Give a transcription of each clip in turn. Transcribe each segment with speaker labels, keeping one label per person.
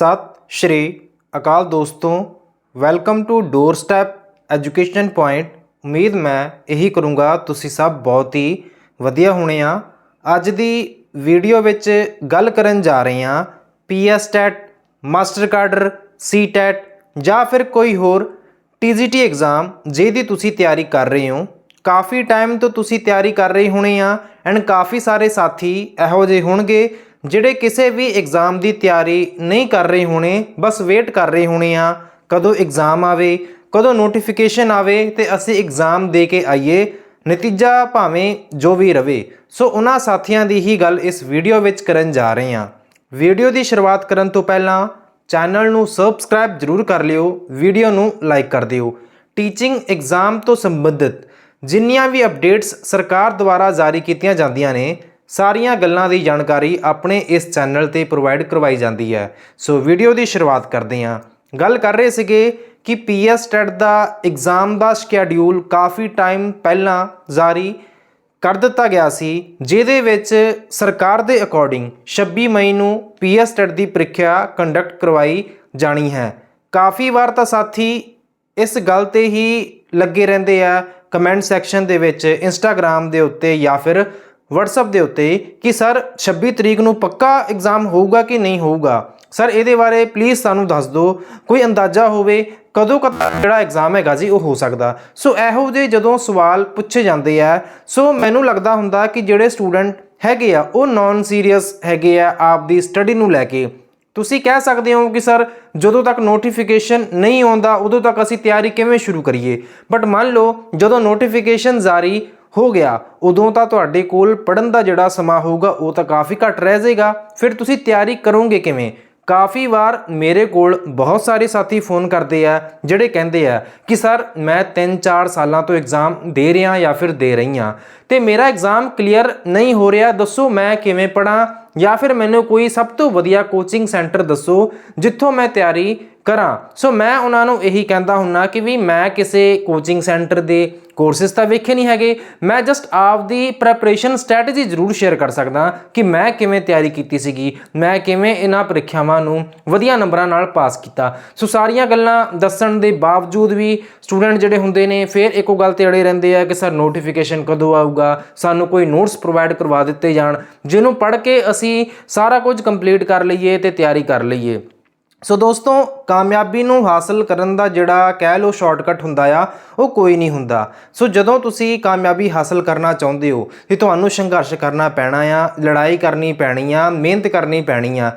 Speaker 1: ਸਤਿ ਸ਼੍ਰੀ ਅਕਾਲ ਦੋਸਤੋ, welcome to doorstep education point. ਉਮੀਦ ਮੈਂ ਇਹੀ ਕਰੂੰਗਾ, ਤੁਸੀਂ ਸਭ ਬਹੁਤ ਹੀ ਵਧੀਆ ਹੋਣੇ ਆ। ਅੱਜ ਦੀ ਵੀਡੀਓ ਵਿੱਚ ਗੱਲ ਕਰਨ ਜਾ ਰਹੇ ਹਾਂ PS TET, master cadre, C TET ਜਾਂ ਫਿਰ ਕੋਈ ਹੋਰ ਟੀਜੀਟੀ ਐਗਜ਼ਾਮ ਜਿਹਦੀ ਤੁਸੀਂ ਤਿਆਰੀ ਕਰ ਰਹੇ ਹੋ। ਕਾਫੀ ਟਾਈਮ ਤੋਂ ਤੁਸੀਂ ਤਿਆਰੀ ਕਰ ਰਹੇ ਹੋਣੇ ਆ ਐਂਡ ਕਾਫੀ ਸਾਰੇ ਸਾਥੀ ਇਹੋ ਜਿਹੇ ਹੋਣਗੇ ਜਿਹੜੇ ਕਿਸੇ ਵੀ ਐਗਜ਼ਾਮ ਦੀ ਤਿਆਰੀ ਨਹੀਂ ਕਰ ਰਹੇ ਹੋਣੇ, ਬਸ ਵੇਟ ਕਰ ਰਹੇ ਹੋਣੇ ਆ, ਕਦੋਂ ਐਗਜ਼ਾਮ ਆਵੇ, ਕਦੋਂ ਨੋਟੀਫਿਕੇਸ਼ਨ ਆਵੇ ਤੇ ਅਸੀਂ ਐਗਜ਼ਾਮ ਦੇ ਕੇ ਆਈਏ, ਨਤੀਜਾ ਭਾਵੇਂ ਜੋ ਵੀ ਰਵੇ। ਸੋ ਉਹਨਾਂ ਸਾਥੀਆਂ ਦੀ ਹੀ ਗੱਲ ਇਸ ਵੀਡੀਓ ਵਿੱਚ ਕਰਨ ਜਾ ਰਹੇ ਹਾਂ। ਵੀਡੀਓ ਦੀ ਸ਼ੁਰੂਆਤ ਕਰਨ ਤੋਂ ਪਹਿਲਾਂ ਚੈਨਲ ਨੂੰ ਸਬਸਕ੍ਰਾਈਬ ਜ਼ਰੂਰ ਕਰ ਲਿਓ ਵੀਡੀਓ ਨੂੰ ਲਾਈਕ ਕਰ ਦਿਓ। ਟੀਚਿੰਗ ਐਗਜ਼ਾਮ ਤੋਂ ਸੰਬੰਧਿਤ ਜਿੰਨੀਆਂ ਵੀ ਅਪਡੇਟਸ ਸਰਕਾਰ ਦੁਆਰਾ ਜਾਰੀ ਕੀਤੀਆਂ ਜਾਂਦੀਆਂ ਨੇ ਸਾਰੀਆਂ ਗੱਲਾਂ ਦੀ ਜਾਣਕਾਰੀ ਆਪਣੇ ਇਸ ਚੈਨਲ ਤੇ ਪ੍ਰੋਵਾਈਡ ਕਰਵਾਈ ਜਾਂਦੀ ਹੈ। ਸੋ ਵੀਡੀਓ ਦੀ ਸ਼ੁਰੂਆਤ ਕਰਦੇ ਹਾਂ। ਗੱਲ ਕਰ ਰਹੇ ਸੀਗੇ ਕਿ ਪੀਐਸ ਟੈਟ ਦਾ ਐਗਜ਼ਾਮ ਦਾ ਸ਼ੈਡਿਊਲ ਕਾਫੀ ਟਾਈਮ ਪਹਿਲਾਂ ਜਾਰੀ ਕਰ ਦਿੱਤਾ ਗਿਆ ਸੀ, ਜਿਹਦੇ ਵਿੱਚ ਸਰਕਾਰ ਦੇ ਅਕੋਰਡਿੰਗ 26 ਮਈ ਨੂੰ ਪੀਐਸ ਟੈਟ ਦੀ ਪ੍ਰੀਖਿਆ ਕੰਡਕਟ ਕਰਵਾਈ ਜਾਣੀ ਹੈ। ਕਾਫੀ ਵਾਰ ਤਾਂ ਸਾਥੀ ਇਸ ਗੱਲ ਤੇ ਹੀ ਲੱਗੇ ਰਹਿੰਦੇ ਆ ਕਮੈਂਟ ਸੈਕਸ਼ਨ ਦੇ ਵਿੱਚ ਇੰਸਟਾਗ੍ਰam ਦੇ ਉੱਤੇ ਜਾਂ ਫਿਰ WhatsApp ਦੇ ਉੱਤੇ ਕਿ, ਸਰ 26 ਤਰੀਕ ਨੂੰ ਪੱਕਾ ਐਗਜ਼ਾਮ ਹੋਊਗਾ ਕਿ ਨਹੀਂ ਹੋਊਗਾ? ਸਰ, ਇਹਦੇ ਬਾਰੇ ਪਲੀਜ਼ ਸਾਨੂੰ ਦੱਸ ਦਿਓ। ਕੋਈ ਅੰਦਾਜ਼ਾ ਹੋਵੇ ਕਦੋਂ ਕਦ ਜਿਹੜਾ ਐਗਜ਼ਾਮ ਹੈਗਾ ਜੀ, ਉਹ ਹੋ ਸਕਦਾ। ਸੋ ਇਹੋ ਜਿਹੇ ਜਦੋਂ ਸਵਾਲ ਪੁੱਛੇ ਜਾਂਦੇ ਆ ਸੋ ਮੈਨੂੰ ਲੱਗਦਾ ਹੁੰਦਾ ਕਿ ਜਿਹੜੇ ਸਟੂਡੈਂਟ ਹੈਗੇ ਆ, ਉਹ ਨਾਨ ਸੀਰੀਅਸ ਹੈਗੇ ਆ ਆਪ ਦੀ ਸਟੱਡੀ ਨੂੰ ਲੈ ਕੇ। ਤੁਸੀਂ ਕਹਿ ਸਕਦੇ ਹੋ ਕਿ, ਸਰ, ਜਦੋਂ ਤੱਕ ਨੋਟੀਫਿਕੇਸ਼ਨ ਨਹੀਂ ਆਉਂਦਾ, ਉਦੋਂ ਤੱਕ ਅਸੀਂ ਤਿਆਰੀ ਕਿਵੇਂ ਸ਼ੁਰੂ ਕਰੀਏ? ਬਟ ਮੰਨ ਲਓ, ਜਦੋਂ ਨੋਟੀਫਿਕੇਸ਼ਨ ਜਾਰੀ ਹੋ ਗਿਆ। ਉਦੋਂ ਤਾਂ ਤੁਹਾਡੇ ਕੋਲ ਪੜਨ ਦਾ ਜਿਹੜਾ ਸਮਾਂ ਹੋਊਗਾ, ਉਹ ਤਾਂ ਕਾਫੀ ਘੱਟ ਰਹਿ ਜਾਏਗਾ। ਫਿਰ ਤੁਸੀਂ ਤਿਆਰੀ ਕਰੋਗੇ ਕਿਵੇਂ? ਕਾਫੀ ਵਾਰ ਮੇਰੇ ਕੋਲ ਬਹੁਤ ਸਾਰੇ ਸਾਥੀ ਫੋਨ ਕਰਦੇ ਆ, ਜਿਹੜੇ ਕਹਿੰਦੇ ਆ ਕਿ, ਸਰ, ਮੈਂ 3-4 ਸਾਲਾਂ ਤੋਂ ਐਗਜ਼ਾਮ ਦੇ ਰਿਹਾ ਜਾਂ ਫਿਰ ਦੇ ਰਹੀ ਹਾਂ। ਤੇ ਮੇਰਾ ਐਗਜ਼ਾਮ ਕਲੀਅਰ ਨਹੀਂ ਹੋ ਰਿਹਾ। ਦੱਸੋ ਮੈਂ ਕਿਵੇਂ ਪੜਾਂ ਜਾਂ ਫਿਰ ਮੈਨੂੰ ਕੋਈ ਸਭ ਤੋਂ ਵਧੀਆ ਕੋਚਿੰਗ ਸੈਂਟਰ ਦੱਸੋ, ਜਿੱਥੋਂ ਮੈਂ ਤਿਆਰੀ ਕਰਾਂ। ਸੋ ਮੈਂ ਉਹਨਾਂ ਨੂੰ ਇਹੀ ਕਹਿੰਦਾ ਹੁੰਨਾ ਕਿ ਵੀ ਮੈਂ ਕਿਸੇ ਕੋਚਿੰਗ ਸੈਂਟਰ ਦੇ ਕੋਰਸਿਸ ਤਾਂ ਵੇਖੇ ਨਹੀਂ ਹੈਗੇ। ਮੈਂ ਜਸਟ ਆਪ ਦੀ ਪ੍ਰੈਪਰੇਸ਼ਨ ਸਟ੍ਰੈਟਜੀ ਜ਼ਰੂਰ ਸ਼ੇਅਰ ਕਰ ਸਕਦਾ ਕਿ ਮੈਂ ਕਿਵੇਂ ਤਿਆਰੀ ਕੀਤੀ ਸੀਗੀ, ਮੈਂ ਕਿਵੇਂ ਇਹਨਾਂ ਪ੍ਰੀਖਿਆਵਾਂ ਨੂੰ ਵਧੀਆ ਨੰਬਰਾਂ ਨਾਲ ਪਾਸ ਕੀਤਾ। ਸੋ ਸਾਰੀਆਂ ਗੱਲਾਂ ਦੱਸਣ ਦੇ ਬਾਵਜੂਦ ਵੀ ਸਟੂਡੈਂਟ ਜਿਹੜੇ ਹੁੰਦੇ ਨੇ, ਫਿਰ ਇੱਕੋ ਗੱਲ ਤੇ ਅੜੇ ਰਹਿੰਦੇ ਆ ਕਿ ਸਰ ਨੋਟੀਫਿਕੇਸ਼ਨ ਕਦੋਂ ਆਊਗਾ, ਸਾਨੂੰ ਕੋਈ ਨੋਟਸ ਪ੍ਰੋਵਾਈਡ ਕਰਵਾ ਦਿੱਤੇ ਜਾਣ, ਜਿਹਨੂੰ ਪੜ੍ਹ ਕੇ ਅਸੀਂ ਸਾਰਾ ਕੁਝ ਕੰਪਲੀਟ ਕਰ ਲਈਏ ਤੇ ਤਿਆਰੀ ਕਰ ਲਈਏ। ਸੋ ਦੋਸਤੋ, ਕਾਮਯਾਬੀ ਨੂੰ ਹਾਸਲ ਕਰਨ ਦਾ ਜਿਹੜਾ ਕਹਿ ਲੋ ਸ਼ਾਰਟਕਟ ਹੁੰਦਾ ਆ, ਉਹ ਕੋਈ ਨਹੀਂ ਹੁੰਦਾ। ਸੋ ਜਦੋਂ ਤੁਸੀਂ ਕਾਮਯਾਬੀ ਹਾਸਲ ਕਰਨਾ ਚਾਹੁੰਦੇ ਹੋ, ਤੇ ਤੁਹਾਨੂੰ ਸੰਘਰਸ਼ ਕਰਨਾ ਪੈਣਾ ਆ, ਲੜਾਈ ਕਰਨੀ ਪੈਣੀ ਆ, ਮਿਹਨਤ ਕਰਨੀ ਪੈਣੀ ਆ।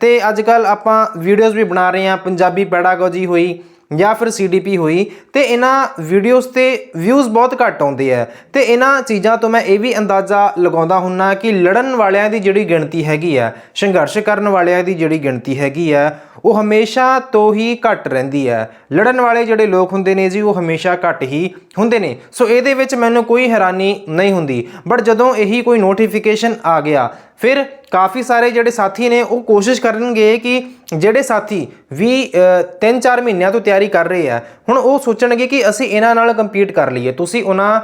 Speaker 1: ਤੇ ਅੱਜ ਕੱਲ ਆਪਾਂ ਵੀਡੀਓਜ਼ ਵੀ ਬਣਾ ਰਹੇ ਆ, ਪੰਜਾਬੀ ਪੈਡਾਗੋਜੀ ਹੋਈ ਜਾਂ ਫਿਰ ਸੀਡੀਪੀ ਹੋਈ ਤੇ ਇਹਨਾਂ ਵੀਡੀਓਜ਼ ਤੇ ਵਿਊਜ਼ ਬਹੁਤ ਘੱਟ ਆਉਂਦੇ ਆ। ਤੇ ਇਹਨਾਂ ਚੀਜ਼ਾਂ ਤੋਂ ਮੈਂ ਇਹ ਵੀ ਅੰਦਾਜ਼ਾ ਲਗਾਉਂਦਾ ਹੁੰਨਾ ਕਿ ਲੜਨ ਵਾਲਿਆਂ ਦੀ ਜਿਹੜੀ ਗਿਣਤੀ ਹੈਗੀ ਆ, ਸੰਘਰਸ਼ ਕਰਨ ਵਾਲਿਆਂ ਦੀ ਜਿਹੜੀ ਗਿਣਤੀ ਹੈਗੀ ਆ ਉਹ ਹਮੇਸ਼ਾ ਤੋਂ ਹੀ ਘੱਟ ਰਹਿੰਦੀ ਹੈ। ਲੜਨ ਵਾਲੇ ਜਿਹੜੇ ਲੋਕ ਹੁੰਦੇ ਨੇ ਜੀ, ਉਹ ਹਮੇਸ਼ਾ ਘੱਟ ਹੀ ਹੁੰਦੇ ਨੇ। ਸੋ ਇਹਦੇ ਵਿੱਚ ਮੈਨੂੰ ਕੋਈ ਹੈਰਾਨੀ ਨਹੀਂ ਹੁੰਦੀ। ਬਟ ਜਦੋਂ ਇਹੀ ਕੋਈ ਨੋਟੀਫਿਕੇਸ਼ਨ ਆ ਗਿਆ, ਫਿਰ ਕਾਫੀ ਸਾਰੇ ਜਿਹੜੇ ਸਾਥੀ ਨੇ, ਉਹ ਕੋਸ਼ਿਸ਼ ਕਰਨਗੇ ਕਿ ਜਿਹੜੇ ਸਾਥੀ ਵੀ 3-4 ਮਹੀਨਿਆਂ ਤੋਂ ਤਿਆਰੀ ਕਰ ਰਹੇ ਆ, ਹੁਣ ਉਹ ਸੋਚਣਗੇ ਕਿ ਅਸੀਂ ਇਹਨਾਂ ਨਾਲ ਕੰਪੀਟ ਕਰ ਲਈਏ। ਤੁਸੀਂ ਉਹਨਾਂ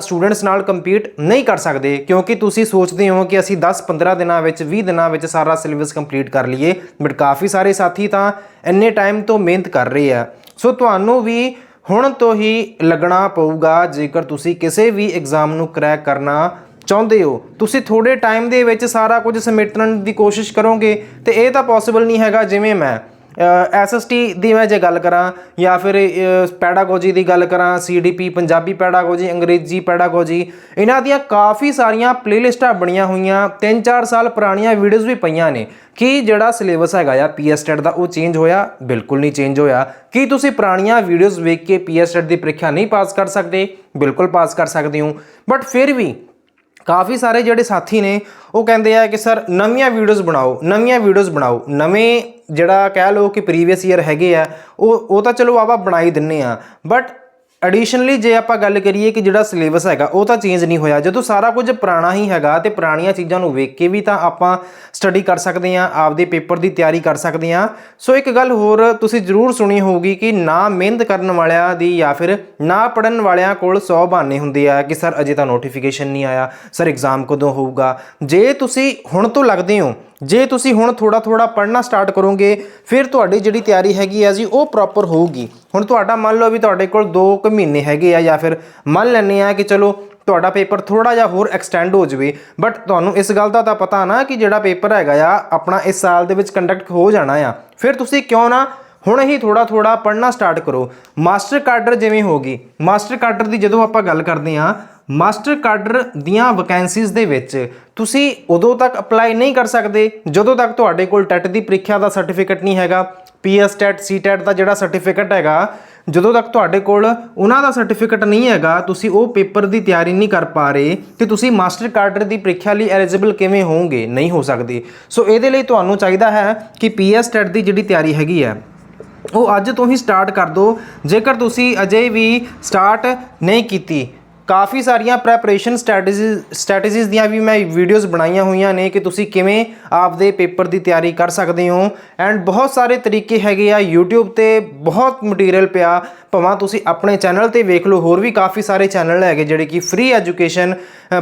Speaker 1: ਸਟੂਡੈਂਟਸ ਨਾਲ ਕੰਪੀਟ ਨਹੀਂ ਕਰ ਸਕਦੇ, ਕਿਉਂਕਿ ਤੁਸੀਂ ਸੋਚਦੇ ਹੋ ਕਿ ਅਸੀਂ 10-15 ਦਿਨਾਂ ਵਿੱਚ 20 ਦਿਨਾਂ ਵਿੱਚ ਸਾਰਾ ਸਿਲੇਬਸ ਕੰਪਲੀਟ ਕਰ ਲਈਏ ਬਟ ਕਾਫੀ ਸਾਰੇ ਸਾਥੀ ਤਾਂ ਇੰਨੇ ਟਾਈਮ ਤੋਂ ਮਿਹਨਤ ਕਰ ਰਹੇ ਆ। ਸੋ ਤੁਹਾਨੂੰ ਵੀ ਹੁਣ ਤੋਂ ਹੀ ਲੱਗਣਾ ਪਊਗਾ, ਜੇਕਰ ਤੁਸੀਂ ਕਿਸੇ ਵੀ ਐਗਜ਼ਾਮ ਨੂੰ ਕਰੈਕ ਕਰਨਾ ਚਾਹੁੰਦੇ ਹੋ। ਤੁਸੀਂ ਥੋੜੇ ਟਾਈਮ ਦੇ ਵਿੱਚ ਸਾਰਾ ਕੁਝ ਸਮੇਟਣ ਦੀ ਕੋਸ਼ਿਸ਼ ਕਰੋਗੇ, ਤੇ ਇਹ ਤਾਂ ਪੋਸੀਬਲ ਨਹੀਂ ਹੈਗਾ ਜਿਵੇਂ ਮੈਂ। ਐਸਐਸਟੀ ਦੀ ਮੈਂ ਜੇ ਗੱਲ ਕਰਾਂ ਜਾਂ ਫਿਰ ਪੈਡਾਗੋਜੀ ਦੀ ਗੱਲ ਕਰਾਂ ਸੀਡੀਪੀ ਪੰਜਾਬੀ ਪੈਡਾਗੋਜੀ ਅੰਗਰੇਜ਼ੀ ਪੈਡਾਗੋਜੀ ਇਹਨਾਂ ਦੀਆਂ ਕਾਫੀ ਸਾਰੀਆਂ ਪਲੇਲਿਸਟਾਂ ਬਣੀਆਂ ਹੋਈਆਂ 3-4 ਸਾਲ ਪੁਰਾਣੀਆਂ ਵੀਡੀਓਜ਼ ਵੀ ਪਈਆਂ ਨੇ। ਕੀ ਜਿਹੜਾ ਸਿਲੇਬਸ ਹੈਗਾ ਆ ਪੀਐਸ ਟੈਟ ਦਾ, ਉਹ ਚੇਂਜ ਹੋਇਆ? ਬਿਲਕੁਲ ਨਹੀਂ ਚੇਂਜ ਹੋਇਆ। ਕੀ ਤੁਸੀਂ ਪੁਰਾਣੀਆਂ ਵੀਡੀਓਜ਼ ਵੇਖ ਕੇ ਪੀਐਸ ਟੈਟ ਦੀ ਪ੍ਰੀਖਿਆ ਨਹੀਂ ਪਾਸ ਕਰ ਸਕਦੇ? ਬਿਲਕੁਲ ਪਾਸ ਕਰ ਸਕਦੇ ਹੋ। ਬਟ ਫਿਰ ਵੀ ਕਾਫੀ ਸਾਰੇ ਜਿਹੜੇ ਸਾਥੀ ਨੇ, ਉਹ ਕਹਿੰਦੇ ਆ ਕਿ ਸਰ ਨਵੀਆਂ ਵੀਡੀਓਜ਼ ਬਣਾਓ, ਨਵੀਆਂ ਵੀਡੀਓਜ਼ ਬਣਾਓ, ਨਵੇਂ ਜਿਹੜਾ ਕਹਿ ਲਓ ਕਿ ਪ੍ਰੀਵੀਅਸ ਈਅਰ ਹੈਗੇ ਆ, ਉਹ ਉਹ ਤਾਂ ਚਲੋ ਆਪਾਂ ਬਣਾਈ ਦਿੰਨੇ ਆ ਬਟ ਐਡੀਸ਼ਨਲੀ ਜੇ ਆਪਾਂ ਗੱਲ ਕਰੀਏ ਕਿ ਜਿਹੜਾ ਸਿਲੇਬਸ ਹੈਗਾ, ਉਹ ਤਾਂ ਚੇਂਜ ਨਹੀਂ ਹੋਇਆ। ਜਦੋਂ ਸਾਰਾ ਕੁਝ ਪੁਰਾਣਾ ਹੀ ਹੈਗਾ ਤੇ ਪੁਰਾਣੀਆਂ ਚੀਜ਼ਾਂ ਨੂੰ ਵੇਖ ਕੇ ਵੀ ਤਾਂ ਆਪਾਂ ਸਟੱਡੀ ਕਰ ਸਕਦੇ ਹਾਂ, ਆਪਦੇ ਪੇਪਰ ਦੀ ਤਿਆਰੀ ਕਰ ਸਕਦੇ ਹਾਂ। ਸੋ ਇੱਕ ਗੱਲ ਹੋਰ ਤੁਸੀਂ ਜ਼ਰੂਰ ਸੁਣੀ ਹੋਊਗੀ ਕਿ ਨਾ ਮਿਹਨਤ ਕਰਨ ਵਾਲਿਆਂ ਦੀ ਜਾਂ ਫਿਰ ਨਾ ਪੜਨ ਵਾਲਿਆਂ ਕੋਲ 100 ਬਹਾਨੇ ਹੁੰਦੇ ਆ ਕਿ, ਸਰ, ਅਜੇ ਤਾਂ ਨੋਟੀਫਿਕੇਸ਼ਨ ਨਹੀਂ ਆਇਆ। ਸਰ ਐਗਜ਼ਾਮ ਕਦੋਂ ਹੋਊਗਾ? ਜੇ ਤੁਸੀਂ ਹੁਣ ਤੋਂ ਲੱਗਦੇ ਹੋ ਜੇ ਤੁਸੀਂ ਹੁਣ ਥੋੜਾ ਥੋੜਾ ਪੜ੍ਹਨਾ ਸਟਾਰਟ ਕਰੋਗੇ, ਫਿਰ ਤੁਹਾਡੀ ਜਿਹੜੀ ਤਿਆਰੀ ਹੈਗੀ ਆ ਜੀ, ਉਹ ਪ੍ਰੋਪਰ ਹੋਊਗੀ। ਹੁਣ ਤੁਹਾਡਾ ਮੰਨ ਲਓ ਵੀ ਤੁਹਾਡੇ ਕੋਲ 2 ਕੁ ਮਹੀਨੇ ਹੈਗੇ ਆ ਜਾਂ ਫਿਰ ਮੰਨ ਲੈਂਦੇ ਆ ਕਿ ਚਲੋ ਤੁਹਾਡਾ ਪੇਪਰ ਥੋੜਾ ਜਿਹਾ ਹੋਰ ਐਕਸਟੈਂਡ ਹੋ ਜਾਵੇ ਬਟ ਤੁਹਾਨੂੰ ਇਸ ਗੱਲ ਦਾ ਤਾਂ ਪਤਾ ਨਾ ਕਿ ਜਿਹੜਾ ਪੇਪਰ ਹੈਗਾ ਆ, ਆਪਣਾ ਇਸ ਸਾਲ ਦੇ ਵਿੱਚ ਕੰਡਕਟ ਹੋ ਜਾਣਾ ਆ। ਫਿਰ ਤੁਸੀਂ ਕਿਉਂ ਨਾ ਹੁਣ ਹੀ ਥੋੜਾ ਥੋੜਾ ਪੜ੍ਹਨਾ ਸਟਾਰਟ ਕਰੋ। ਮਾਸਟਰ ਕਾਡਰ ਜਿਵੇਂ ਹੋਗੀ ਮਾਸਟਰ ਕਾਡਰ ਦੀ ਜਦੋਂ ਆਪਾਂ ਗੱਲ ਕਰਦੇ ਹਾਂ ਮਾਸਟਰ ਕਾਡਰ ਦੀਆਂ ਵੈਕੈਂਸੀਜ਼ ਦੇ ਵਿੱਚ ਤੁਸੀਂ ਉਦੋਂ ਤੱਕ ਅਪਲਾਈ ਨਹੀਂ ਕਰ ਸਕਦੇ, ਜਦੋਂ ਤੱਕ ਤੁਹਾਡੇ ਕੋਲ ਟੈਟ ਦੀ ਪ੍ਰੀਖਿਆ ਦਾ ਸਰਟੀਫਿਕੇਟ ਨਹੀਂ ਹੈਗਾ, P S TET, C TET ਦਾ ਜਿਹੜਾ ਸਰਟੀਫਿਕੇਟ ਹੈਗਾ, ਜਦੋਂ ਤੱਕ ਤੁਹਾਡੇ ਕੋਲ ਉਹਨਾਂ ਦਾ ਸਰਟੀਫਿਕੇਟ ਨਹੀਂ ਹੈਗਾ, ਤੁਸੀਂ ਉਹ ਪੇਪਰ ਦੀ ਤਿਆਰੀ ਨਹੀਂ ਕਰ ਪਾ ਰਹੇ ਤੇ ਤੁਸੀਂ ਮਾਸਟਰ ਕਾਡਰ ਦੀ ਪ੍ਰੀਖਿਆ ਲਈ ਐਲੀਜੀਬਲ ਕਿਵੇਂ ਹੋਵੋਗੇ। ਨਹੀਂ ਹੋ ਸਕਦੇ। ਸੋ ਇਹਦੇ ਲਈ ਤੁਹਾਨੂੰ ਚਾਹੀਦਾ ਹੈ ਕਿ ਪੀਐਸ ਟੈਟ ਦੀ ਜਿਹੜੀ ਤਿਆਰੀ ਹੈਗੀ ਹੈ, ਉਹ ਅੱਜ ਤੋਂ ਹੀ ਸਟਾਰਟ ਕਰ ਦਿਓ। ਜੇਕਰ ਤੁਸੀਂ ਅਜੇ ਵੀ ਸਟਾਰਟ ਨਹੀਂ ਕੀਤੀ ਕਾਫੀ ਸਾਰੀਆਂ ਪ੍ਰੈਪਰੇਸ਼ਨ ਸਟ੍ਰੈਟੇਜੀਜ਼ ਸਟ੍ਰੈਟੇਜੀਜ਼ ਦੀਆਂ ਵੀ ਮੈਂ ਵੀਡੀਓਜ਼ ਬਣਾਈਆਂ ਹੋਈਆਂ ਨੇ ਕਿ ਤੁਸੀਂ ਕਿਵੇਂ ਆਪਦੇ ਪੇਪਰ ਦੀ ਤਿਆਰੀ ਕਰ ਸਕਦੇ ਹੋ। ਐਂਡ ਬਹੁਤ ਸਾਰੇ ਤਰੀਕੇ ਹੈਗੇ ਆ YouTube ਤੇ ਬਹੁਤ ਮਟੀਰੀਅਲ ਪਿਆ। ਭਾਵੇਂ ਤੁਸੀਂ ਆਪਣੇ ਚੈਨਲ ਤੇ ਵੇਖ ਲਓ, ਹੋਰ ਵੀ ਕਾਫੀ ਸਾਰੇ ਚੈਨਲ ਹੈਗੇ ਜਿਹੜੇ ਕਿ ਫ੍ਰੀ ਐਜੂਕੇਸ਼ਨ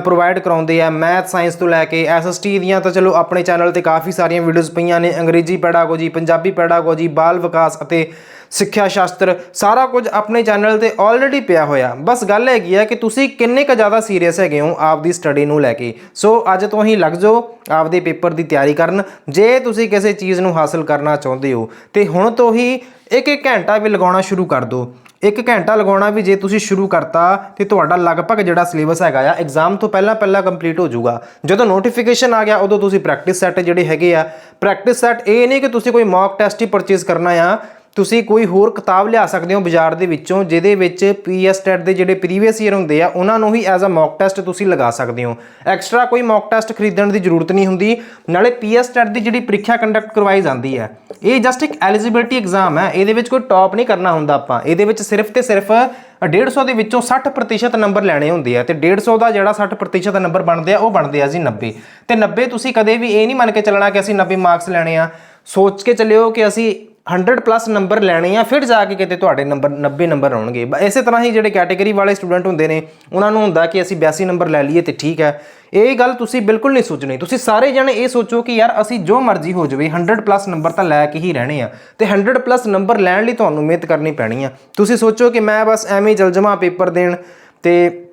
Speaker 1: ਪ੍ਰੋਵਾਈਡ ਕਰਾਉਂਦੇ ਆ। ਮੈਥ ਸਾਇੰਸ ਤੋਂ ਲੈ ਕੇ ਐਸਐਸਟੀ ਦੀਆਂ ਤਾਂ ਚਲੋ ਆਪਣੇ ਚੈਨਲ ਤੇ ਕਾਫੀ ਸਾਰੀਆਂ ਵੀਡੀਓਜ਼ ਪਈਆਂ ਨੇ। ਅੰਗਰੇਜ਼ੀ ਪੈਡਾਗੋਜੀ ਪੰਜਾਬੀ ਪੈਡਾਗੋਜੀ ਬਾਲ ਵਿਕਾਸ ਅਤੇ ਸਿੱਖਿਆ ਸ਼ਾਸਤਰ, ਸਾਰਾ ਕੁਝ ਆਪਣੇ ਚੈਨਲ ਤੇ ਆਲਰੇਡੀ ਪਿਆ ਹੋਇਆ। ਬਸ ਗੱਲ ਹੈਗੀ ਆ ਕਿ ਤੁਸੀਂ ਕਿੰਨੇ ਕੁ ਜ਼ਿਆਦਾ ਸੀਰੀਅਸ ਹੈਗੇ ਹੋ ਆਪਦੀ ਸਟੱਡੀ ਨੂੰ ਲੈ ਕੇ। ਸੋ ਅੱਜ ਤੋਂ ਹੀ ਲੱਗ ਜਾਓ ਆਪਦੇ ਪੇਪਰ ਦੀ ਤਿਆਰੀ ਕਰਨ, ਜੇ ਤੁਸੀਂ ਕਿਸੇ ਚੀਜ਼ ਨੂੰ ਹਾਸਲ ਕਰਨਾ ਚਾਹੁੰਦੇ ਹੋ, ਤੇ ਹੁਣ ਤੋਂ ਹੀ ਇੱਕ ਇੱਕ ਘੰਟਾ ਵੀ ਲਗਾਉਣਾ ਸ਼ੁਰੂ ਕਰ ਦਿਓ। ਇੱਕ ਘੰਟਾ ਲਗਾਉਣਾ ਵੀ ਜੇ ਤੁਸੀਂ ਸ਼ੁਰੂ ਕਰਤਾ, ਤੇ ਤੁਹਾਡਾ ਲਗਭਗ ਜਿਹੜਾ ਸਿਲੇਬਸ ਹੈਗਾ ਆ ਐਗਜ਼ਾਮ ਤੋਂ ਪਹਿਲਾਂ ਪਹਿਲਾਂ ਕੰਪਲੀਟ ਹੋ ਜਾਊਗਾ। ਜਦੋਂ ਨੋਟੀਫਿਕੇਸ਼ਨ ਆ ਗਿਆ, ਉਦੋਂ ਤੁਸੀਂ ਪ੍ਰੈਕਟਿਸ ਸੈੱਟ ਜਿਹੜੇ ਹੈਗੇ ਆ। ਪ੍ਰੈਕਟਿਸ ਸੈੱਟ ਇਹ ਨਹੀਂ ਕਿ ਤੁਸੀਂ ਕੋਈ ਮੌਕ ਟੈਸਟ ਹੀ ਪਰਚੇਸ ਕਰਨਾ ਆ ਤੁਸੀਂ ਕੋਈ ਹੋਰ ਕਿਤਾਬ ਲਿਆ ਸਕਦੇ ਹੋ ਬਾਜ਼ਾਰ ਦੇ ਵਿੱਚੋਂ, ਜਿਹਦੇ ਵਿੱਚ ਪੀਐਸ ਟੈਟ ਦੇ ਜਿਹੜੇ ਪ੍ਰੀਵੀਅਸ ਈਅਰ ਹੁੰਦੇ ਆ, ਉਹਨਾਂ ਨੂੰ ਹੀ ਐਜ਼ ਅ ਮੌਕ ਟੈਸਟ ਤੁਸੀਂ ਲਗਾ ਸਕਦੇ ਹੋ। ਐਕਸਟਰਾ ਕੋਈ ਮੌਕ ਟੈਸਟ ਖਰੀਦਣ ਦੀ ਜ਼ਰੂਰਤ ਨਹੀਂ ਹੁੰਦੀ। ਨਾਲੇ ਪੀਐਸ ਟੈਟ ਦੀ ਜਿਹੜੀ ਪ੍ਰੀਖਿਆ ਕੰਡਕਟ ਕਰਵਾਈ ਜਾਂਦੀ ਹੈ, ਇਹ ਜਸਟ ਇੱਕ ਐਲੀਜੀਬਿਲਟੀ ਐਗਜ਼ਾਮ ਹੈ। ਇਹਦੇ ਵਿੱਚ ਕੋਈ ਟੌਪ ਨਹੀਂ ਕਰਨਾ ਹੁੰਦਾ ਆਪਾਂ। ਇਹਦੇ ਵਿੱਚ ਸਿਰਫ ਤੇ ਸਿਰਫ 150 ਦੇ ਵਿੱਚੋਂ 60% ਨੰਬਰ ਲੈਣੇ ਹੁੰਦੇ ਆ। ਤੇ 150 ਦਾ ਜਿਹੜਾ 60% ਨੰਬਰ ਬਣਦੇ ਆ, ਉਹ ਬਣਦੇ ਆ ਜੀ 90 ਤੇ 90 ਤੁਸੀਂ ਕਦੇ ਵੀ ਇਹ ਨਹੀਂ ਮੰਨ ਕੇ ਚੱਲਣਾ ਕਿ ਅਸੀਂ 90 ਮਾਰਕਸ ਲੈਣੇ ਆ। ਸੋਚ ਕੇ ਚੱਲਿਓ ਕਿ ਅਸੀਂ 100 ਪਲੱਸ ਨੰਬਰ ਲੈਣੇ ਆ, ਫਿਰ ਜਾ ਕੇ ਕਿਤੇ ਤੁਹਾਡੇ ਨੰਬਰ 90 ਨੰਬਰ ਆਉਣਗੇ। ਇਸੇ ਤਰ੍ਹਾਂ ਹੀ ਜਿਹੜੇ ਕੈਟਾਗਰੀ ਵਾਲੇ ਸਟੂਡੈਂਟ ਹੁੰਦੇ ਨੇ, ਉਹਨਾਂ ਨੂੰ ਹੁੰਦਾ ਕਿ ਅਸੀਂ 82 ਨੰਬਰ ਲੈ ਲਈਏ ਤੇ ਠੀਕ ਹੈ। ਇਹ ਗੱਲ ਤੁਸੀਂ ਬਿਲਕੁਲ ਨਹੀਂ ਸੋਚਣੀ। ਤੁਸੀਂ ਸਾਰੇ ਜਣੇ ਇਹ ਸੋਚੋ ਕਿ ਯਾਰ ਅਸੀਂ ਜੋ ਮਰਜ਼ੀ ਹੋ ਜਾਵੇ 100 ਪਲੱਸ ਨੰਬਰ ਤਾਂ ਲੈ ਕੇ ਹੀ ਰਹਿਣੇ ਆ। ਤੇ 100 ਪਲੱਸ ਨੰਬਰ ਲੈਣ ਲਈ ਤੁਹਾਨੂੰ ਮਿਹਨਤ ਕਰਨੀ ਪੈਣੀ ਆ। ਤੁਸੀਂ ਸੋਚੋ ਕਿ ਮੈਂ ਬਸ ਐਵੇਂ ਜਲਜਮਾ ਪੇਪਰ ਦੇਣ ਤੇ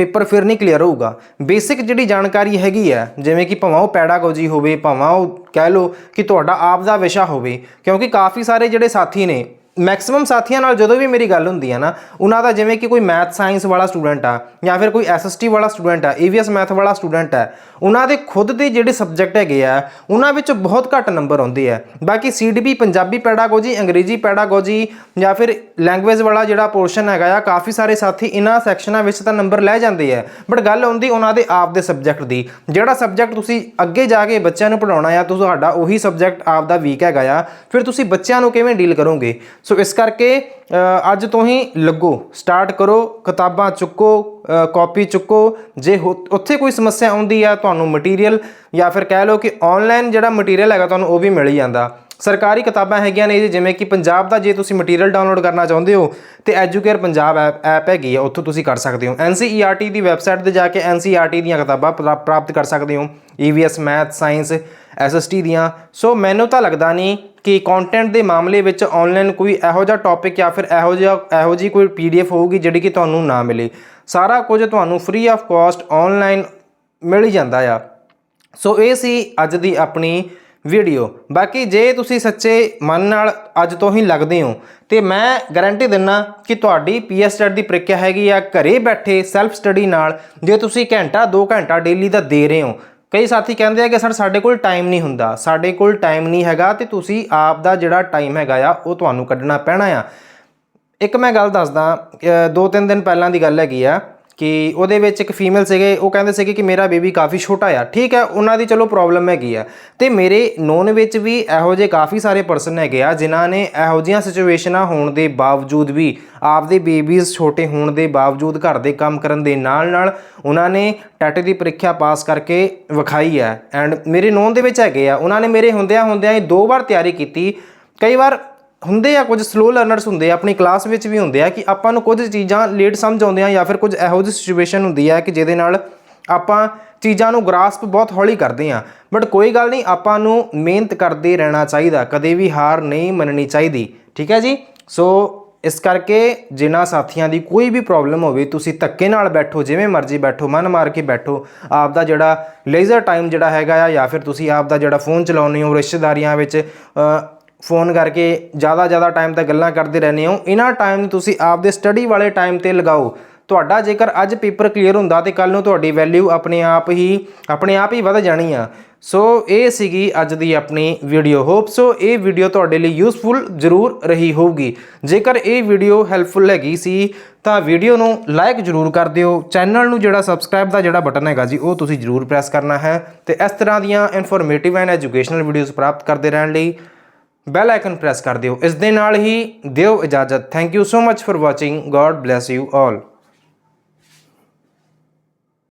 Speaker 1: ਪੇਪਰ ਫਿਰ ਨਹੀਂ ਕਲੀਅਰ ਹੋਊਗਾ। ਬੇਸਿਕ ਜਿਹੜੀ ਜਾਣਕਾਰੀ ਹੈਗੀ ਹੈ, ਜਿਵੇਂ ਕਿ ਭਾਵੇਂ ਉਹ ਪੈਡਾਗੋਜੀ ਹੋਵੇ, ਭਾਵੇਂ ਉਹ ਕਹਿ ਲਓ ਕਿ ਤੁਹਾਡਾ ਆਪ ਦਾ ਵਿਸ਼ਾ ਹੋਵੇ, ਕਿਉਂਕਿ ਕਾਫੀ ਸਾਰੇ ਜਿਹੜੇ ਸਾਥੀ ਨੇ ਮੈਕਸਿਮਮ ਸਾਥੀਆਂ ਨਾਲ ਜਦੋਂ ਵੀ ਮੇਰੀ ਗੱਲ ਹੁੰਦੀ ਹੈ ਨਾ, ਉਹਨਾਂ ਦਾ ਜਿਵੇਂ ਕਿ ਕੋਈ ਮੈਥ ਸਾਇੰਸ ਵਾਲਾ ਸਟੂਡੈਂਟ ਆ, ਜਾਂ ਫਿਰ ਕੋਈ ਐਸਐਸਟੀ ਵਾਲਾ ਸਟੂਡੈਂਟ ਆ ਈਵੀਐਸ ਮੈਥ ਵਾਲਾ ਸਟੂਡੈਂਟ ਆ, ਉਹਨਾਂ ਦੇ ਖੁਦ ਦੇ ਜਿਹੜੇ ਸਬਜੈਕਟ ਹੈਗੇ ਆ, ਉਹਨਾਂ ਵਿੱਚ ਬਹੁਤ ਘੱਟ ਨੰਬਰ ਆਉਂਦੇ ਆ। ਬਾਕੀ ਸੀਡੀਪੀ ਪੰਜਾਬੀ ਪੈਡਾਗੋਜੀ ਅੰਗਰੇਜ਼ੀ ਪੈਡਾਗੋਜੀ ਜਾਂ ਫਿਰ ਲੈਂਗੁਏਜ ਵਾਲਾ ਜਿਹੜਾ ਪੋਰਸ਼ਨ ਹੈਗਾ ਆ, ਕਾਫੀ ਸਾਰੇ ਸਾਥੀ ਇਹਨਾਂ ਸੈਕਸ਼ਨਾਂ ਵਿੱਚ ਤਾਂ ਨੰਬਰ ਲੈ ਜਾਂਦੇ ਆ। ਬਟ ਗੱਲ ਆਉਂਦੀ ਉਹਨਾਂ ਦੇ ਆਪ ਦੇ ਸਬਜੈਕਟ ਦੀ, ਜਿਹੜਾ ਸਬਜੈਕਟ ਤੁਸੀਂ ਅੱਗੇ ਜਾ ਕੇ ਬੱਚਿਆਂ ਨੂੰ ਪੜਾਉਣਾ ਆ ਤੁਹਾਡਾ ਉਹੀ ਸਬਜੈਕਟ ਆਪ ਦਾ ਵੀਕ ਹੈਗਾ ਆ। ਫਿਰ ਤੁਸੀਂ ਬੱਚਿਆਂ ਨੂੰ ਕਿਵੇਂ ਡੀਲ ਕਰੋਗੇ? ਸੋ ਇਸ ਕਰਕੇ ਅੱਜ ਤੋਂ ਹੀ ਲੱਗੋ ਸਟਾਰਟ ਕਰੋ ਕਿਤਾਬਾਂ ਚੁੱਕੋ ਕਾਪੀ ਚੁੱਕੋ। ਜੇ ਹੋ- ਉੱਥੇ ਕੋਈ ਸਮੱਸਿਆ ਆਉਂਦੀ ਆ ਤੁਹਾਨੂੰ ਮਟੀਰੀਅਲ ਜਾਂ ਫਿਰ ਕਹਿ ਲਓ ਕਿ ਆਨਲਾਈਨ ਜਿਹੜਾ ਮਟੀਰੀਅਲ ਹੈਗਾ ਤੁਹਾਨੂੰ ਉਹ ਵੀ ਮਿਲ ਹੀ ਜਾਂਦਾ। ਸਰਕਾਰੀ ਕਿਤਾਬਾਂ ਹੈਗੀਆਂ ਨੇ ਜੀ, ਜਿਵੇਂ ਕਿ ਪੰਜਾਬ ਦਾ ਜੇ ਤੁਸੀਂ ਮਟੀਰੀਅਲ ਡਾਊਨਲੋਡ ਕਰਨਾ ਚਾਹੁੰਦੇ ਹੋ ਤੇ ਐਜੂਕੇਅਰ ਪੰਜਾਬ ਐਪ ਐਪ ਹੈਗੀ ਆ ਉੱਥੋਂ ਤੁਸੀਂ ਕਰ ਸਕਦੇ ਹੋ। NCERT ਦੀ ਵੈਬਸਾਈਟ ਤੇ ਜਾ ਕੇ NCERT ਦੀਆਂ ਕਿਤਾਬਾਂ ਪ੍ਰਾਪਤ ਕਰ ਸਕਦੇ ਹੋ। EVS ਮੈਥ ਸਾਇੰਸ SST ਦੀਆਂ। ਸੋ ਮੈਨੂੰ ਤਾਂ ਲੱਗਦਾ ਨਹੀਂ ਕਿ ਕੰਟੈਂਟ ਦੇ ਮਾਮਲੇ ਵਿੱਚ ਆਨਲਾਈਨ ਕੋਈ ਇਹੋ ਜਿਹਾ ਟੌਪਿਕ ਜਾਂ ਫਿਰ ਇਹੋ ਜਿਹਾ ਇਹੋ ਜੀ ਕੋਈ PDF ਹੋਊਗੀ ਜਿਹੜੀ ਕਿ ਤੁਹਾਨੂੰ ਨਾ ਮਿਲੇ। ਸਾਰਾ ਕੁਝ ਤੁਹਾਨੂੰ ਫ੍ਰੀ ਆਫ ਕਾਸਟ ਆਨਲਾਈਨ ਮਿਲ ਹੀ ਜਾਂਦਾ ਆ। ਸੋ ਇਹ ਸੀ ਅੱਜ ਦੀ ਆਪਣੀ ਵੀਡੀਓ ਬਾਕੀ ਜੇ ਤੁਸੀਂ ਸੱਚੇ ਮਨ ਨਾਲ ਅੱਜ ਤੋਂ ਹੀ ਲੱਗਦੇ ਹੋ, ਤੇ ਮੈਂ ਗਾਰੰਟੀ ਦਿੰਨਾ ਕਿ ਤੁਹਾਡੀ ਪੀਐਸ ਟੈਟ ਦੀ ਪ੍ਰੀਖਿਆ ਹੈਗੀ ਆ, ਘਰੇ ਬੈਠੇ ਸੈਲਫ ਸਟੱਡੀ ਨਾਲ। ਜੇ ਤੁਸੀਂ ਘੰਟਾ 2 ਘੰਟਾ ਡੇਲੀ ਦਾ ਦੇ ਰਹੇ ਹੋ ਕਈ ਸਾਥੀ ਕਹਿੰਦੇ ਆ ਕਿ ਸਰ ਸਾਡੇ ਕੋਲ ਟਾਈਮ ਨਹੀਂ ਹੁੰਦਾ, ਸਾਡੇ ਕੋਲ ਟਾਈਮ ਨਹੀਂ ਹੈਗਾ ਤੇ ਤੁਸੀਂ ਆਪ ਦਾ ਜਿਹੜਾ ਟਾਈਮ ਹੈਗਾ ਆ, ਉਹ ਤੁਹਾਨੂੰ ਕੱਢਣਾ ਪੈਣਾ ਆ। ਇੱਕ ਮੈਂ ਗੱਲ ਦੱਸਦਾ ਦੋ ਤਿੰਨ ਦਿਨ ਪਹਿਲਾਂ ਦੀ ਗੱਲ ਹੈਗੀ ਆ। ਕਿ ਉਹਦੇ ਵਿੱਚ ਇੱਕ ਫੀਮੇਲ ਸੀਗੇ, ਉਹ ਕਹਿੰਦੇ ਸੀਗੇ ਕਿ ਮੇਰਾ ਬੇਬੀ ਕਾਫੀ ਛੋਟਾ ਆ। ਠੀਕ ਹੈ, ਉਹਨਾਂ ਦੀ ਚਲੋ ਪ੍ਰੋਬਲਮ ਹੈਗੀ ਆ। ਤੇ ਮੇਰੇ ਨੋਨ ਵਿੱਚ ਵੀ ਇਹੋ ਜਿਹੇ ਕਾਫੀ ਸਾਰੇ ਪਰਸਨ ਹੈਗੇ ਆ, ਜਿਨ੍ਹਾਂ ਨੇ ਇਹੋ ਜਿਹੀਆਂ ਸਿਚੁਏਸ਼ਨਾਂ ਹੋਣ ਦੇ ਬਾਵਜੂਦ ਵੀ ਆਪਦੇ ਬੇਬੀਜ਼ ਛੋਟੇ ਹੋਣ ਦੇ ਬਾਵਜੂਦ ਘਰ ਦੇ ਕੰਮ ਕਰਨ ਦੇ ਨਾਲ ਨਾਲ ਉਹਨਾਂ ਨੇ ਟੈਟ ਦੀ ਪ੍ਰੀਖਿਆ ਪਾਸ ਕਰਕੇ ਵਿਖਾਈ ਆ। ਐਂਡ ਮੇਰੇ ਨੋਨ ਦੇ ਵਿੱਚ ਹੈਗੇ ਆ। ਉਹਨਾਂ ਨੇ ਮੇਰੇ ਹੁੰਦਿਆਂ ਹੁੰਦਿਆਂ ਹੀ ਦੋ ਵਾਰ ਤਿਆਰੀ ਕੀਤੀ। ਕਈ ਵਾਰ ਹੁੰਦੇ ਆ, ਕੁਝ ਸਲੋ ਲਰਨਰਸ ਹੁੰਦੇ ਆ, ਆਪਣੀ ਕਲਾਸ ਵਿੱਚ ਵੀ ਹੁੰਦੇ ਆ ਕਿ ਆਪਾਂ ਨੂੰ ਕੁਝ ਚੀਜ਼ਾਂ ਲੇਟ ਸਮਝ ਆਉਂਦੀਆਂ ਜਾਂ ਫਿਰ ਕੁਝ ਇਹੋ ਜਿਹੀ ਸਿਚੁਏਸ਼ਨ ਹੁੰਦੀ ਆ ਕਿ ਜਿਹਦੇ ਨਾਲ ਆਪਾਂ ਚੀਜ਼ਾਂ ਨੂੰ ਗ੍ਰਾਸਪ ਬਹੁਤ ਹੌਲੀ ਕਰਦੇ ਹਾਂ ਬਟ ਕੋਈ ਗੱਲ ਨਹੀਂ, ਆਪਾਂ ਨੂੰ ਮਿਹਨਤ ਕਰਦੇ ਰਹਿਣਾ ਚਾਹੀਦਾ, ਕਦੇ ਵੀ ਹਾਰ ਨਹੀਂ ਮੰਨਣੀ ਚਾਹੀਦੀ, ਠੀਕ ਹੈ ਜੀ? ਸੋ ਇਸ ਕਰਕੇ ਜਿਨ੍ਹਾਂ ਸਾਥੀਆਂ ਦੀ ਕੋਈ ਵੀ ਪ੍ਰੋਬਲਮ ਹੋਵੇ, ਤੁਸੀਂ ਧੱਕੇ ਨਾਲ ਬੈਠੋ, ਜਿਵੇਂ ਮਰਜ਼ੀ ਬੈਠੋ, ਮਨ ਮਾਰ ਕੇ ਬੈਠੋ ਆਪ ਦਾ ਜਿਹੜਾ ਲੇਜ਼ਰ ਟਾਈਮ ਜਿਹੜਾ ਹੈਗਾ ਆ ਜਾਂ ਫਿਰ ਤੁਸੀਂ ਆਪ ਦਾ ਜਿਹੜਾ ਫੋਨ ਚਲਾਉਂਦੇ ਹੋ, ਰਿਸ਼ਤੇਦਾਰੀਆਂ ਵਿੱਚ ਫੋਨ ਕਰਕੇ ਜ਼ਿਆਦਾ ਜ਼ਿਆਦਾ ਟਾਈਮ ਤੱਕ ਗੱਲਾਂ ਕਰਦੇ ਰਹਿੰਦੇ ਹੋ। ਇਹਨਾਂ ਟਾਈਮ ਨੂੰ ਤੁਸੀਂ ਆਪਦੇ ਸਟੱਡੀ ਵਾਲੇ ਟਾਈਮ ਤੇ ਲਗਾਓ। ਤੁਹਾਡਾ ਜੇਕਰ ਅੱਜ ਪੇਪਰ ਕਲੀਅਰ ਹੁੰਦਾ ਤੇ ਕੱਲ ਨੂੰ ਤੁਹਾਡੀ ਵੈਲਿਊ ਆਪਣੇ ਆਪ ਹੀ, ਆਪਣੇ ਆਪ ਹੀ ਵਧ ਜਾਣੀ ਆ। ਸੋ ਇਹ ਸੀਗੀ ਅੱਜ ਦੀ ਆਪਣੀ ਵੀਡੀਓ ਹੋਪ ਸੋ ਇਹ ਵੀਡੀਓ ਤੁਹਾਡੇ ਲਈ ਯੂਸਫੁਲ ਜ਼ਰੂਰ ਰਹੀ ਹੋਊਗੀ। ਜੇਕਰ ਇਹ ਵੀਡੀਓ ਹੈਲਪਫੁਲ ਹੈਗੀ ਸੀ, ਤਾਂ ਵੀਡੀਓ ਨੂੰ ਲਾਈਕ ਜ਼ਰੂਰ ਕਰ ਦਿਓ। ਚੈਨਲ ਨੂੰ ਜਿਹੜਾ ਸਬਸਕ੍ਰਾਈਬ ਦਾ ਜਿਹੜਾ ਬਟਨ ਹੈਗਾ ਜੀ, ਉਹ ਤੁਸੀਂ ਜ਼ਰੂਰ ਪ੍ਰੈਸ ਕਰਨਾ ਹੈ। ਤੇ ਇਸ ਤਰ੍ਹਾਂ ਦੀਆਂ ਇਨਫੋਰਮੇਟਿਵ ਐਂਡ ਐਜੂਕੇਸ਼ਨਲ ਵੀਡੀਓਜ਼ ਪ੍ਰਾਪਤ ਕਰਦੇ ਰਹਿਣ ਲਈ ਬੈਲ ਆਈਕਨ ਪ੍ਰੈਸ ਕਰ ਦਿਓ। ਇਸ ਦੇ ਨਾਲ ਹੀ ਦਿਓ ਇਜਾਜ਼ਤ। Thank you so much for watching God bless you all